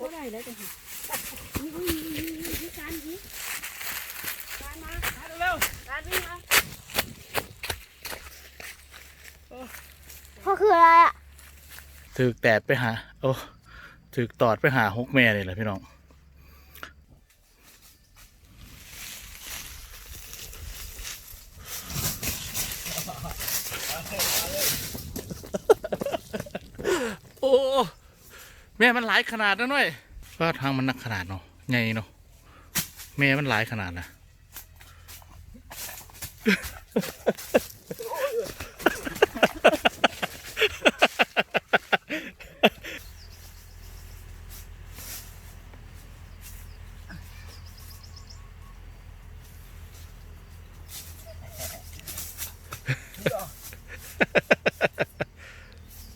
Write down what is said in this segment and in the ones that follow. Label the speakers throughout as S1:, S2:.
S1: บ่ได้แล้วจ้ะนี่อุ้ยนี่การนี่การมา
S2: เร็ว
S1: การวิ่งมา
S3: พ่อคืออะไรอะ
S2: ถือแดดไปหา โอ้ถือตอดไปหาฮกแม่เลยแหละพี่น้องโอ้ แม่มันหลายขนาดนะหน่อยว่าทางมันหนักขนาดเนาะไงเนาะแม่มันหลายขนาดนะ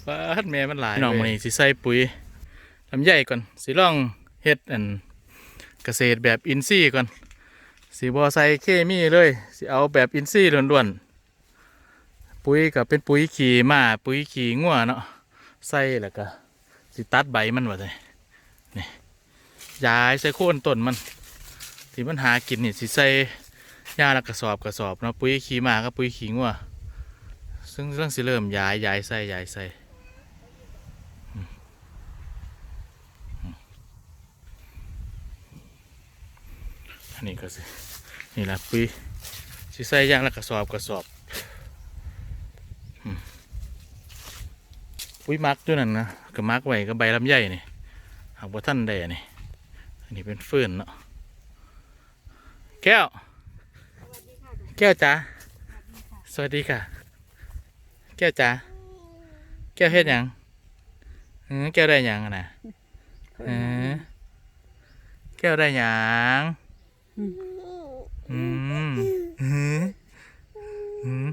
S2: บ้านแม่มันหลายน้องมันนี่สิใส่ปุ๋ย ลำไยก่อนสิล่องเฮ็ดอันเกษตรแบบอินทรีย์ก่อนสิบ่ใส่เคมีเลยสิเอาแบบอินทรีย์ล้วนๆปุ๋ยก็เป็นปุ๋ยขี้ม้าปุ๋ยขี้งัวเนาะใส่แล้วก็สิตัดใบมันว่าไดนี่ยายใส่โคนต้นมันที่มันหากินนี่สิใส่ยาละกระสอบกระสอบเนาะปุ๋ยขี้ม้ากับปุ๋ยขี้งัวซึ่งเรื่องสิเริ่มย้ายย้ายใส่ย้ายใส่ นนี้ก็สินี่แหละปุ๋ยสิใส่ย่างแล้วกระสอบกระสอบอืมปุ๋ยมักด้วยนั่นนะก็มักไว้ก็ใบลำไยนี่หากว่าท่านใดนี่อันนี้เป็นฟืนเนาะแก้ว แก้วจ๋าสวัสดีค่ะ แก้วจ๋าแก้วเฮ็ดหยังเออแก้วได้หยังนะเออแก้วได้หยัง อืมอืมอืม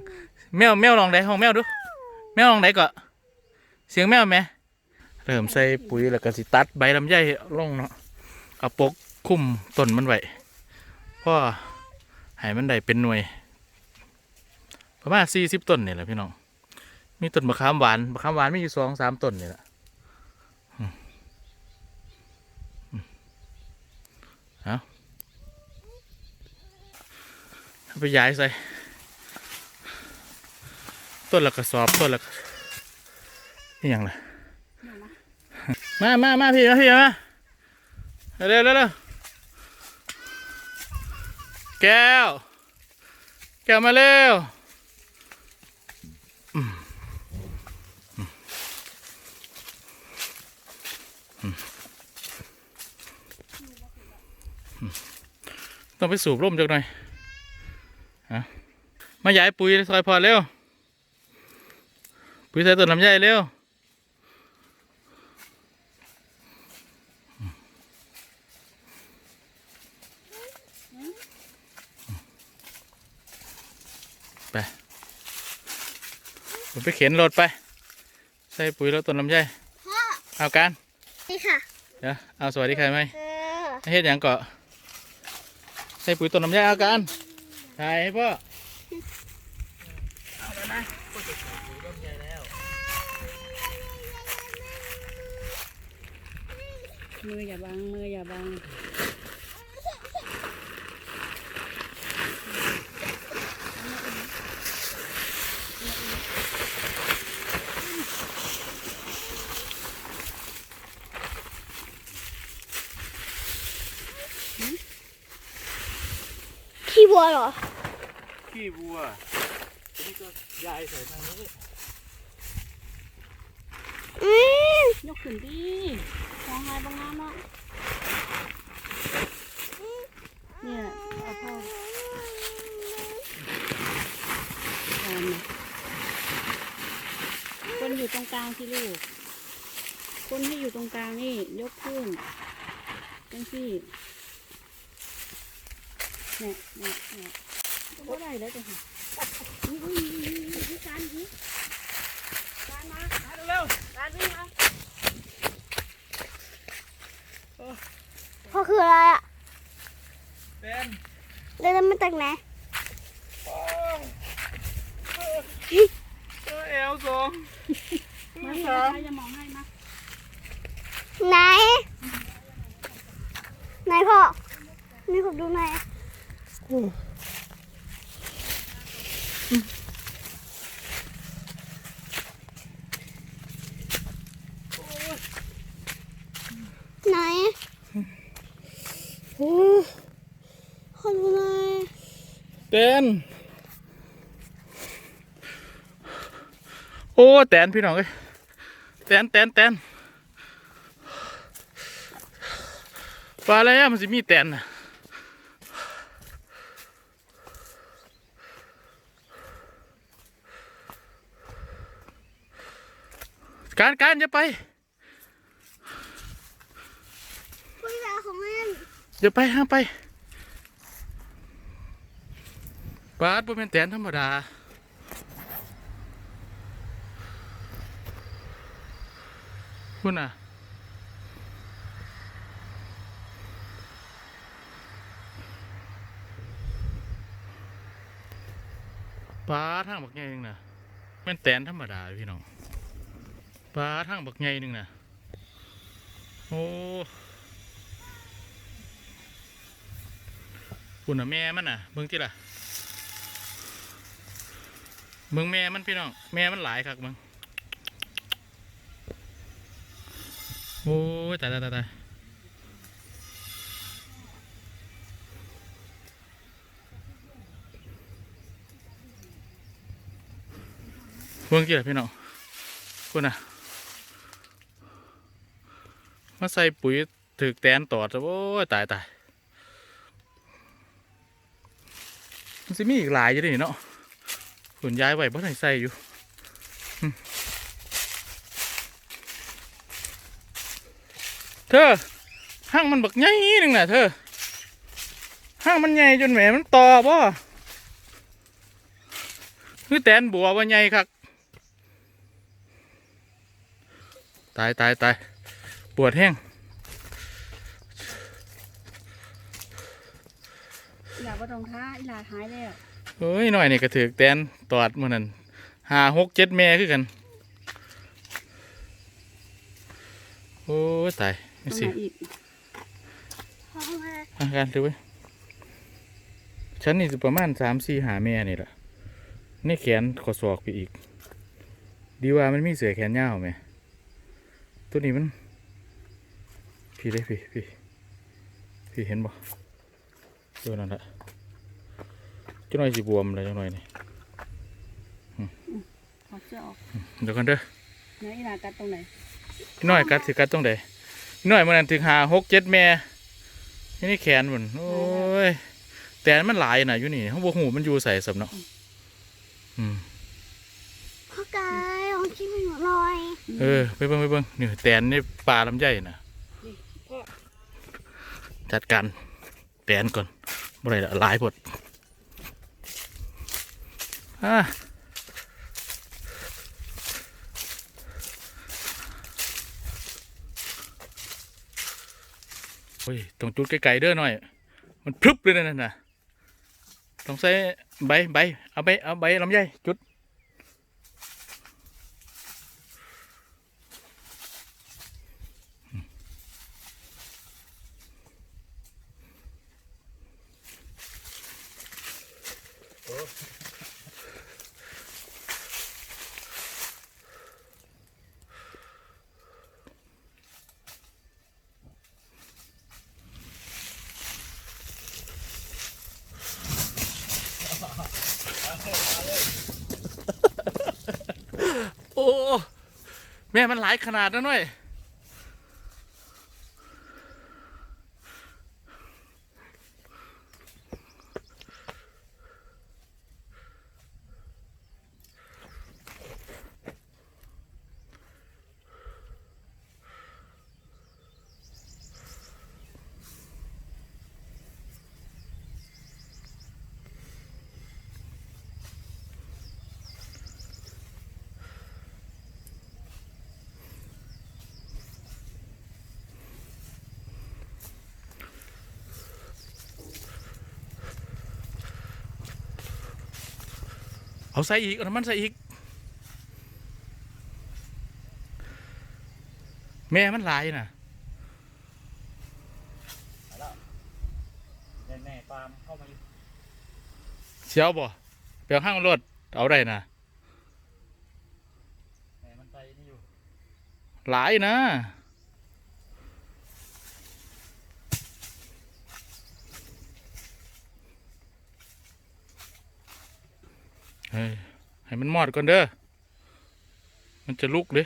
S2: แมวแมวลองได้ห้องแมวดู แมวลองได้ก็เสียงแมวไหมเริ่มใส่ปุ๋ยแล้วก็สิตัดใบลำไยลงเนาะเอาปกคุ้มต้นมันไว้เพราะให้มันได้เป็นหน่วย ประมาณสี่สิบต้นนี่แหละพี่น้อง มีต้นมะขามหวานมะขามหวานมีอยู่สองสามต้นนี่แหละอืมอืมเอา เอา ไปย้ายใส่ ต้นละกระสอบ ต้นละกนี่ยังไงมามามาพี่มาพี่มาเร็วเร็วเร็วแก้ว แก้วมาเร็วต้องไปสูบร่มจักหน่อย มาย้ายปุ๋ยซอยพอเร็ว ปุ๋ยใส่ต้นลำไยเร็วไปผมไปเข็นรถไป ใส่ปุ๋ยแล้วต้นลำไย
S3: พ่อ
S2: เอาการ
S3: นี่ค่ะ
S2: เดี๋ยวเอาสวัสดีใครไหม
S3: เออ
S2: เฮ็ดหยังเกาะใส่ปุ๋ยต้นลำไยเอาการถ่ายให้พ่อ เอาแล้วนะพ่อจะใส่ปุ๋ยลำไยแล้ว
S1: มืออย่าบัง มืออย่าบัง
S3: ขี้วัวเหรอ
S2: ขี้วัวนี่ก็ยายใส่ทางนี้
S3: อืม
S1: ยกขึ้นดิ มองไงบางงามเนาะเนี่ยเอาพ่อทำคนอยู่ตรงกลางสิลูก คนที่อยู่ตรงกลางนี่ยกขึ้นจังซี่เนี่ยเนี่ยเนี่ยก็ได้แล้วจ้ะค่ะนี่อุ้ยนี่การนี่การมา
S2: เร็ว
S1: การวิ่งมา
S3: พ่อคืออะไรอะ
S2: ๆเป็น
S3: เดินมาจากไหน
S2: โอ้เออเอลสอง
S1: มาให้นะคะจะมองให้มา
S3: ไหนพ่อ นี่ผมดูหน่อยไหนขอดูหน่อย
S2: แตนโอ้แตนพี่น้องเอ้ยแตนแตนแตนปลาอะไรอะมันสิมีแตนน่ะการการอย่าไป
S3: คุยแบบของมัน
S2: อย่าไปห้ามไปปลาดบ่เป็นแตนธรรมดา คุณอะ ปลาทางบักใหญ่หนึงนะแม่นแตนธรรมดาพี่น้อง ปลาทางบักใหญ่หนึงนะโอ้คุณน่ะแม่มันน่ะเบิ่งที่ล่ะเบิ่งแม่มันพี่น้อง แม่มันหลายคักเบิ่ง โอ้ยตายตายตายตายเบิ่งที่ละพี่น้องคุณน่ะมาใส่ปุ๋ยถึกแตนตอดซะโอ้ยตายตายมันจะมีอีกหลายอยู่ดิเนาะขนย้ายไว้บ่ได้ใส่อยู่ เธอห้างมันบักใหญ่หนึงน่ะเธอห้างมันใหญ่จนแหมมันต่อบ่คือแตนบัวว่าใหญ่คักตายตายตายปวดแห้ง
S1: อีหลาบ่ต้องท้าอีหลาหายแล้ว
S2: เฮ้ยหน่อยนี่ก็ถือแตนตอดมื่อนั้นหาหกเจ็ดแม่คือกัน โอ้ยตาย
S1: ตร
S2: นี่
S1: ง
S2: สิ
S1: ไหนอีก
S3: พ่อมา
S2: อาการดูไว้ยฉันนี่สิประมาณสามสี่หาแม่นี่แหละนี่แขนขอศอกไปอีก ดีว่ามันมีเสือแขนยาวไหมตัวนี้มัน พี่เลยพี่พี่พี่เห็นบ่ตัวนั้นแหละจังหน่อยสิบวมเลยจังหน่อยนี่
S1: ถอดเสื้อออก
S2: เดี๋ยวกันเด้อ
S1: ไหนอีหลากัดตรงไหน
S2: พี่น้อยกัดสิกัดตรงใดพี่ น้อยมันนั้นถึงหาหกเจ็ดแม่นี่นี่แขนมันโอ้ยแต่มันหลายน่ะอยู่นี่เขาบอกหูมันอยู่ใส่สำเนาะอืม
S3: พ่อกายลองชิมให้หนูหน่อย
S2: เออไปเบิ่งไปเบิ่งนี่แตนในป่าลำไยน่ะจัดการแตนก่อนบ่ได้ละหลายพดอะ โอ้ยตรงจุดไกลๆเด้อหน่อย มันพรึบเลยนั่นน่ะต้องใส่ใบใบเอาใบเอาใบลำไยจุด โอ้ แม่มันหลายขนาดนะหน่อย เอาใส่อีก เอาน้ำมันใส่อีก แม่มันหลายน่ะแน่ปามเข้ามาเชียวบ่เปลี่ยนห้างรถเอาได้นะแม
S4: ่มันใจนี่อยู่
S2: หลายนะ ให้มันมอดก่อนเด้อ มันจะลุกเลย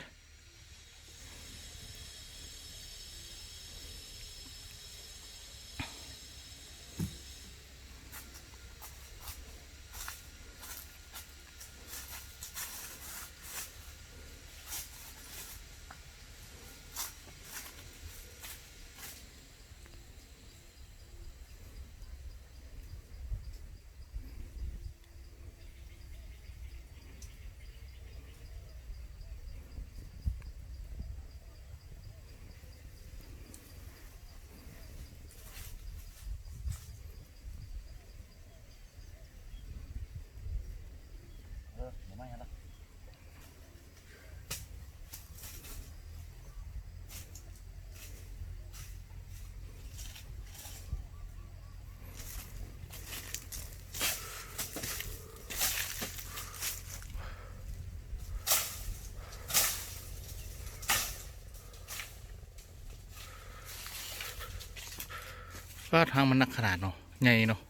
S2: ก็ทางมันนักขนาดเนาะไงเนาะ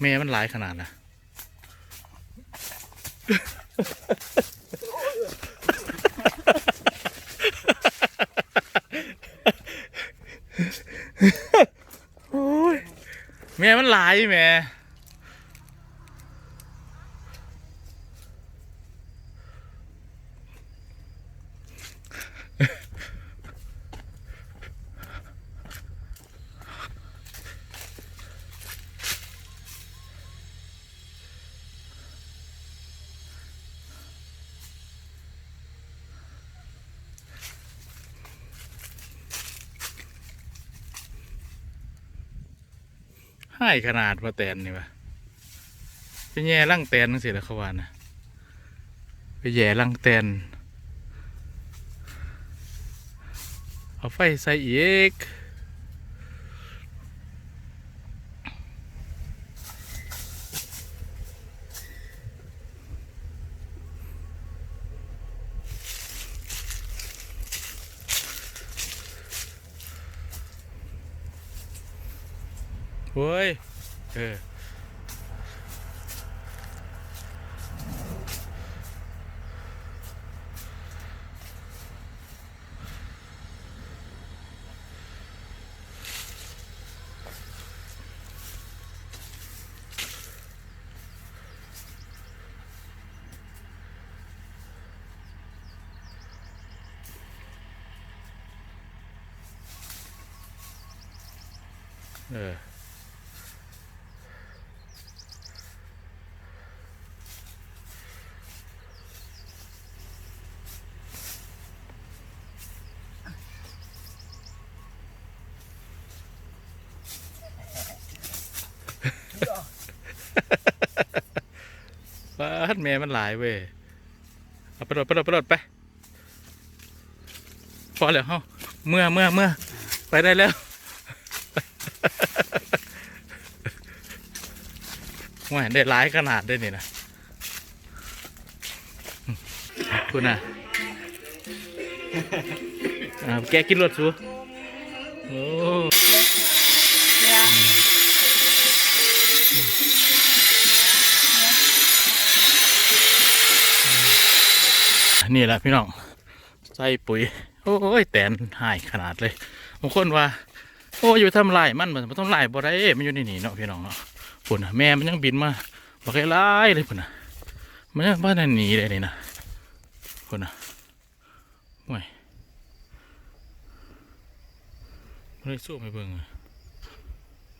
S2: แม่มันหลายขนาดนะแม่มันหลายแม่ ให้ขนาดว่าแตนนี่วะไปแย่ร่างแตนนั่นสิละเขาว่านะไปแย่ร่างแตนเอาไฟใส่อีก เว้ย เออเอ อบ้านแม่มันหลายเว้ยเอาไปโดไปโดไปโดไปพอแล้วเฮาเมื่อเมื่อเมื่อไปได้แล้วว่าได้หลายขนาดได้นี่นะคุณน่ะแกกินรถสูโอ้ นี่แหละพี่น้องใส่ปุ๋ย โอ้ยแตนหายขนาดเลยบางคนว่า โอ้อยู่ทำลายมันมันต้องลายบ่ได้มันอยู่ในนี่เนาะพี่น้องเนาะปุ่นน่ะแม่มันยังบินมาบอกให้ลายเลยปุ่นน่ะมันยังบ้านหนีเลยนี่นะปุ่นน่ะโอ้ยมันเลยสู้ไม่เบิ่งอะ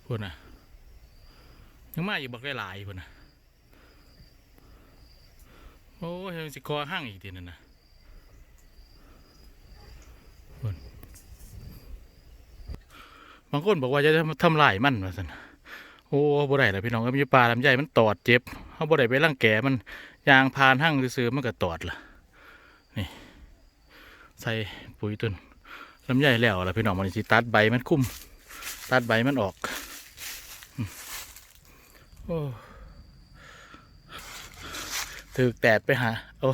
S2: ปุ่นน่ะยังมาอยู่บอกได้หลายปุ่นน่ะ โอ้ยยังสิคอห้างอีกทีนั่นนะบางคนบอกว่าจะทำลายมันว่าสันโอ้บ่ได้ล้วพี่น้องก็มีปลาลำไยมันตอดเจ็บเขาบ่ได้ไปร่างแกมันยางพานหั่งซื้อมันก็ตอดล่ะนี่ใส่ปุ๋ยตุนลำไยแล้วล่ะพี่น้องมันสิตัดใบมันคุ้มตัดใบมันออกโอ้ ถือแตดไปหา โอ้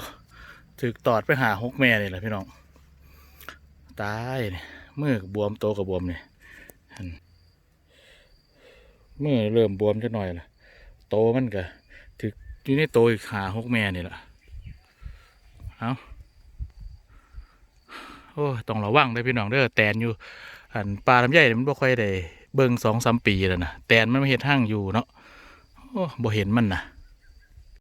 S2: ถือตอดไปหาหกแม่นี่แหละพี่น้อง ตายเนี่ยมือบวมโตกับบวมเนี่ยมือเริ่มบวมจะหน่อยละโตมันก็ถืออยู่ในโตอีกหาหกแม่นี่แหละเอาโอ้ต้องระวังเด้พี่น้องเด้อแตนอยู่ อันปลาลำไยนี่มันบ่ค่อยได้เบิ่งสองสามปีแล้วนะแตนมันมาเฮ็ดห้างอยู่เนาะโอ้บ่เห็นมันนะ